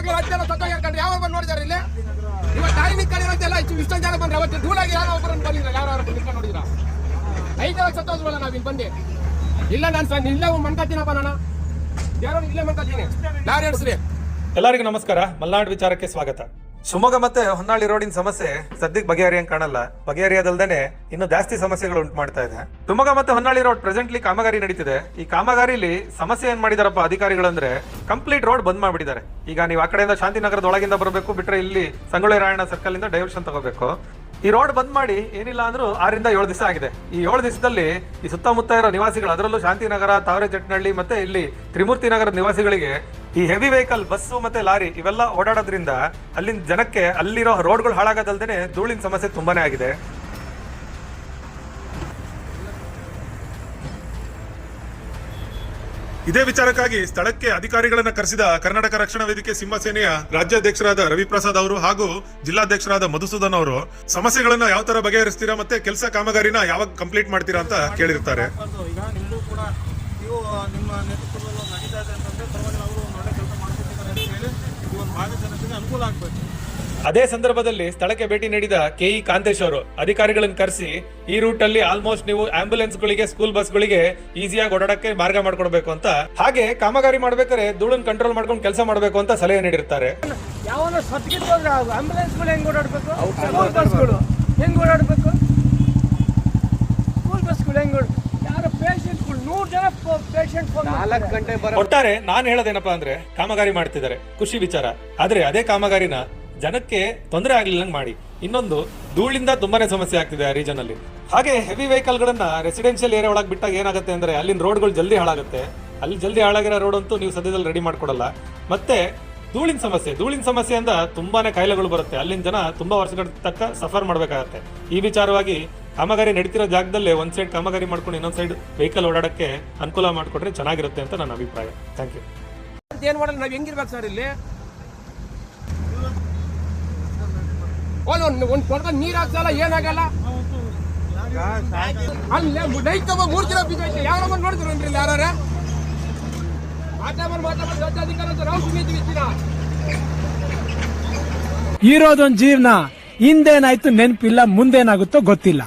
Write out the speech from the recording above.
ಹೆಣ್ಮಕ್ಳು ಹತ್ತೆಲ್ಲ ಸತ್ತೋಗಿರ್ಕೊಂಡ್ರೆ ಯಾವಾಗ ಬಂದು ನೋಡಿದಾರೆ ಇಲ್ಲಿ? ಇವತ್ತು ತಾಯಿ ನಿಂತ್ಕೊಂಡಿರೋದೆಲ್ಲ ಇಷ್ಟು ಇಷ್ಟೊಂದು ಜನ ಬಂದ್ರೆ ಅವತ್ತು ಧೂಳಾಗಿ ಯಾರೋ ಒಬ್ಬರನ್ನು ಬಂದಿಲ್ಲ ಯಾರು ಯಾರು ನಿಂತ್ಕೊಂಡು ನೋಡಿದ್ರ. ಐದು ಜನ ಸತ್ತೋದ್ವಲ್ಲ ನಾವು ಇಲ್ಲಿ ಬಂದು. ಇಲ್ಲ ನಾನು ಸರ್ ಇಲ್ಲೇ ಮನ್ಕತ್ತೀನಪ್ಪ ನಾನು. ಯಾರೋ ಇಲ್ಲೇ ಮನ್ಕತ್ತೀನಿ ಯಾರು ಎಡ್ಸ್ರಿ ಎಲ್ಲರಿಗೂ ನಮಸ್ಕಾರ. ಮಲ್ನಾಡ್ ವಿಚಾರಕ್ಕೆ ಸ್ವಾಗತ. ಶಿವಮೊಗ್ಗ ಮತ್ತೆ ಹೊನ್ನಾಳಿ ರೋಡಿನ ಸಮಸ್ಯೆ ಸದ್ಯಕ್ಕೆ ಬಗೆಹರಿಯಂಗ್ ಕಾಣಲ್ಲ. ಬಗೆಹರಿಯೋದಲ್ದೇ ಇನ್ನು ಜಾಸ್ತಿ ಸಮಸ್ಯೆಗಳು ಉಂಟು ಮಾಡ್ತಾ ಇದೆ. ಶಿವಮೊಗ್ಗ ಮತ್ತೆ ಹೊನ್ನಾಳಿ ರೋಡ್ ಪ್ರೆಸೆಂಟ್ಲಿ ಕಾಮಗಾರಿ ನಡೀತಿದೆ. ಈ ಕಾಮಗಾರಿಲಿ ಸಮಸ್ಯೆ ಏನ್ ಮಾಡಿದಾರಪ್ಪ ಅಧಿಕಾರಿಗಳಂದ್ರೆ ಕಂಪ್ಲೀಟ್ ರೋಡ್ ಬಂದ್ ಮಾಡ್ಬಿಟ್ಟಿದ್ದಾರೆ. ಈಗ ನೀವು ಆ ಕಡೆಯಿಂದ ಶಾಂತಿನಗರದ ಒಳಗಿಂದ ಬರಬೇಕು, ಬಿಟ್ರೆ ಇಲ್ಲಿ ಸಂಗೊಳ್ಳಿ ರಾಯಣ್ಣ ಸರ್ಕಲ್ ಇಂದ ಡೈವರ್ಷನ್ ತಗೋಬೇಕು. ಈ ರೋಡ್ ಬಂದ್ ಮಾಡಿ ಏನಿಲ್ಲ ಅಂದ್ರೂ ಆರಿಂದ ಏಳು ದಿವಸ ಆಗಿದೆ. ಈ ಏಳು ದಿವಸದಲ್ಲಿ ಈ ಸುತ್ತಮುತ್ತ ಇರೋ ನಿವಾಸಿಗಳು, ಅದರಲ್ಲೂ ಶಾಂತಿನಗರ, ತಾವರೆ ಜಟ್ನಳ್ಳಿ ಮತ್ತೆ ಇಲ್ಲಿ ತ್ರಿಮೂರ್ತಿ ನಗರದ ನಿವಾಸಿಗಳಿಗೆ ಈ ಹೆವಿ ವೆಹಿಕಲ್ ಬಸ್ಸು ಮತ್ತೆ ಲಾರಿ ಇವೆಲ್ಲ ಓಡಾಡೋದ್ರಿಂದ ಅಲ್ಲಿನ ಜನಕ್ಕೆ ಅಲ್ಲಿರೋ ರೋಡ್ಗಳು ಹಾಳಾಗೋದಲ್ದೇನೆ ಧೂಳಿನ ಸಮಸ್ಯೆ ತುಂಬಾನೇ ಆಗಿದೆ. ಇದೇ ವಿಚಾರಕ್ಕಾಗಿ ಸ್ಥಳಕ್ಕೆ ಅಧಿಕಾರಿಗಳನ್ನ ಕರೆಸಿದ ಕರ್ನಾಟಕ ರಕ್ಷಣಾ ವೇದಿಕೆ ಸಿಂಹಸೇನೆಯ ರಾಜ್ಯಾಧ್ಯಕ್ಷರಾದ ರವಿಪ್ರಸಾದ್ ಅವರು ಹಾಗೂ ಜಿಲ್ಲಾಧ್ಯಕ್ಷರಾದ ಮಧುಸೂದನ್ ಅವರು. ಸಮಸ್ಯೆಗಳನ್ನ ಯಾವ ತರ ಬಗೆಹರಿಸ್ತೀರಾ ಮತ್ತೆ ಕೆಲಸ ಕಾಮಗಾರಿನ ಯಾವಾಗ ಕಂಪ್ಲೀಟ್ ಮಾಡ್ತೀರಾ ಅಂತ ಕೇಳಿರ್ತಾರೆ ಮಾಡ್ಬಾರ್ದು. ಈಗ ನಿಮ್ಮದು ಕೂಡ ನೀವು ನಿಮ್ಮ ನೇತೃತ್ವದಲ್ಲಿ ಒಂದು ನಡೀತಾ ಇದೆ ಅಂತಂದ್ರೆ ಪರವಾಗಿಲ್ಲ ಅವರು ಒಂದು ಒಳ್ಳೆ ಕೆಲಸ ಮಾಡ್ಕೊಟ್ಟಿದ್ದಾರೆ ಅಂತ ಹೇಳಿ ಈ ಒಂದು ಭಾಗದ ಜನತೆಗೆ ಅನುಕೂಲ ಆಗ್ಬೇಕು. ಅದೇ ಸಂದರ್ಭದಲ್ಲಿ ಸ್ಥಳಕ್ಕೆ ಭೇಟಿ ನೀಡಿದ ಕೆಇ ಕಾಂತೇಶ್ ಅವರು ಅಧಿಕಾರಿಗಳನ್ನು ಕರೆಸಿ ಈ ರೂಟ್ ಅಲ್ಲಿ ಆಲ್ಮೋಸ್ಟ್ ನೀವು ಆಂಬುಲೆನ್ಸ್ ಗಳಿಗೆ ಸ್ಕೂಲ್ ಬಸ್ ಗಳಿಗೆ ಈಸಿಯಾಗಿ ಓಡಾಡಕ್ಕೆ ಮಾರ್ಗ ಮಾಡ್ಕೊಡ್ಬೇಕು ಅಂತ. ಹಾಗೆ ಕಾಮಗಾರಿ ಮಾಡ್ಬೇಕಾದ್ರೆ ಧೂಳನ್ ಕಂಟ್ರೋಲ್ ಮಾಡ್ಕೊಂಡು ಕೆಲಸ ಮಾಡಬೇಕು ಅಂತ ಸಲಹೆ ನೀಡಿರ್ತಾರೆ. ಯಾವನ ಹೋದ್ರೆ ಹೆಂಗ್ ಓಡಾಡ್ಬೇಕು? ಸ್ಕೂಲ್ ಬಸ್ಗಳು ಹೆಂಗ್ ಓಡಾಡ್ಬೇಕು? ಸ್ಕೂಲ್ ಬಸ್ಗಳು ಹೆಂಗ್ ಓಡ್ ಒಟ್ಟಾರೆ ನಾನು ಹೇಳೋದೇನಪ್ಪ ಅಂದ್ರೆ ಕಾಮಗಾರಿ ಮಾಡ್ತಿದ್ದಾರೆ ಖುಷಿ ವಿಚಾರ. ಆದ್ರೆ ಅದೇ ಕಾಮಗಾರಿನ ಜನಕ್ಕೆ ತೊಂದರೆ ಆಗ್ಲಿಲ್ಲಂಗ್ ಮಾಡಿ. ಇನ್ನೊಂದು ಧೂಳಿಂದ ತುಂಬಾನೇ ಸಮಸ್ಯೆ ಆಗ್ತಿದೆ ಆ ರೀಜನ್ ಅಲ್ಲಿ. ಹಾಗೆ ಹೆವಿ ವೆಹಿಕಲ್ ಗಳನ್ನ ರೆಸಿಡೆನ್ಷಿಯಲ್ ಏರಿಯಾ ಒಳಗೆ ಬಿಟ್ಟಾಗ ಏನಾಗುತ್ತೆ ಅಂದ್ರೆ ಅಲ್ಲಿನ ರೋಡ್ಗಳು ಜಲ್ದಿ ಹಾಳಾಗುತ್ತೆ. ಅಲ್ಲಿ ಜಲ್ದಿ ಹಾಳಾಗಿರೋ ರೋಡ್ ಅಂತೂ ನೀವು ಸದ್ಯದಲ್ಲಿ ರೆಡಿ ಮಾಡ್ಕೊಡಲ್ಲ. ಮತ್ತೆ ಧೂಳಿನ ಸಮಸ್ಯೆ ಧೂಳಿನ ಸಮಸ್ಯೆಯಿಂದ ತುಂಬಾನೇ ಕಾಯಿಲೆಗಳು ಬರುತ್ತೆ. ಅಲ್ಲಿನ ಜನ ತುಂಬಾ ವರ್ಷಗಳ ತಕ್ಕ ಸಫರ್ ಮಾಡಬೇಕಾಗತ್ತೆ. ಈ ವಿಚಾರವಾಗಿ ಕಾಮಗಾರಿ ನಡೀತಿರೋ ಜಾಗದಲ್ಲೇ ಒಂದ್ ಸೈಡ್ ಕಾಮಗಾರಿ ಮಾಡ್ಕೊಂಡು ಇನ್ನೊಂದ್ ಸೈಡ್ ವೆಹಿಕಲ್ ಓಡಾಡಕ್ಕೆ ಅನುಕೂಲ ಮಾಡಿಕೊಟ್ರೆ ಚೆನ್ನಾಗಿರುತ್ತೆ ಅಂತ ನನ್ನ ಅಭಿಪ್ರಾಯ. ಥ್ಯಾಂಕ್ ಯು ಏನ್ ಮಾಡಲ್ಲ ನಾವ್ ಹೆಂಗಿರ್ಬೇಕು ಸರ್ ಇಲ್ಲಿ? ಒಂದು ಒಂದು ಕೊಡ್ದ ನೀರು ಹಾಕ್ಸಲ್ಲ ಏನಾಗಲ್ಲ ಅಲ್ಲೇ ನೈಟ್ ತಗೋ ಮೂರ್ ಕಿಲೋ ಬಿದ್ದೈತೆ ಯಾರೋ ಬಂದು ನೋಡಿದ್ರು ಇಲ್ಲಿ ಯಾರು ಮಾತಾಡ್ಬಾರ್ದು ಮಾತಾಡ್ಬಾರ್ದು ರಾಜ್ಯಾಧಿಕಾರ ಅಂತ ನಾವು ಸುಮ್ಮನೆ ಇರೋದೊಂದ್ ಜೀವನ ಹಿಂದೇನಾಯ್ತು ನೆನಪಿಲ್ಲ ಮುಂದೇನಾಗುತ್ತೋ ಗೊತ್ತಿಲ್ಲ.